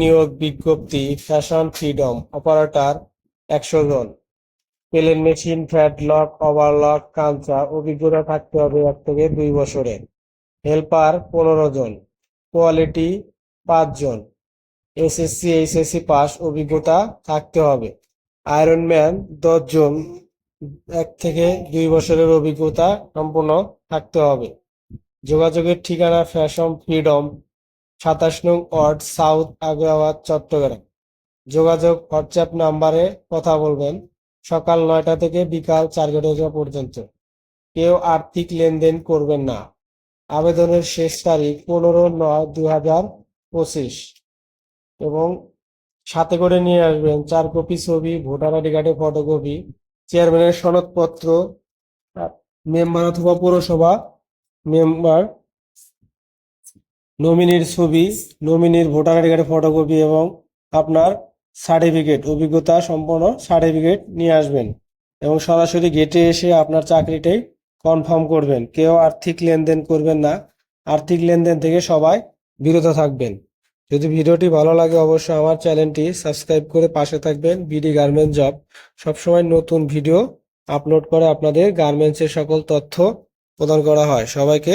নিয়োগ বিজ্ঞপ্তি fashion freedom operator একশো জন। পেলেন মেশিন ফ্যাট লক ওভারলক কাঞ্চা অভিজ্ঞতা থাকতে হবে এক থেকে দুই বছরের হেল্পার পনেরো জন, কোয়ালিটি পাঁচ জন। এসএসসি, এইচএসসি পাস, অভিজ্ঞতা থাকতে হবে। আয়রন ম্যান দশ জন, এক থেকে দুই বছরের অভিজ্ঞতা সম্পূর্ণ থাকতে হবে। যোগাযোগের ঠিকানা ফ্যাশন ফ্রিডম সাতাশ নং ওয়ার্ড সাউথ আগ্রাবাদ চট্টগ্রাম। যোগাযোগ হোয়াটসঅ্যাপ নাম্বারে কথা বলবেন সকাল নয়টা থেকে বিকাল চার ঘণ্টা পর্যন্ত। কেউ আর্থিক লেনদেন করবেন না। আবেদনের শেষ তারিখ পনেরো নয় দু হাজার পঁচিশ। এবং সাথে করে নিয়ে আসবেন চার কপি ছবি, ভোটার আইডি কার্ডের ফটোকপি, চেয়ারম্যানের সনদপত্র মেম্বার অথবা পৌরসভা মেম্বার নমিনির ছবি নমিনির ভোটার আইডি কার্ডের ফটোকপি এবং আপনার সার্টিফিকেট অভিজ্ঞতা সম্পন্ন সার্টিফিকেট নিয়ে আসবেন এবং সরাসরি গেটে এসে আপনার চাকরিটাই কনফার্ম করবেন। কেউ আর্থিক লেনদেন করবেন না। আর্থিক লেনদেন থেকে সবাই বিরত থাকবেন। যদি ভিডিওটি ভালো লাগে অবশ্যই আমার চ্যানেলটি সাবস্ক্রাইব করে পাশে থাকবেন। BD garment job. সবসময় নতুন ভিডিও আপলোড করে আপনাদের গার্মেন্টসের সকল তথ্য প্রদান করা হয়। সবাইকে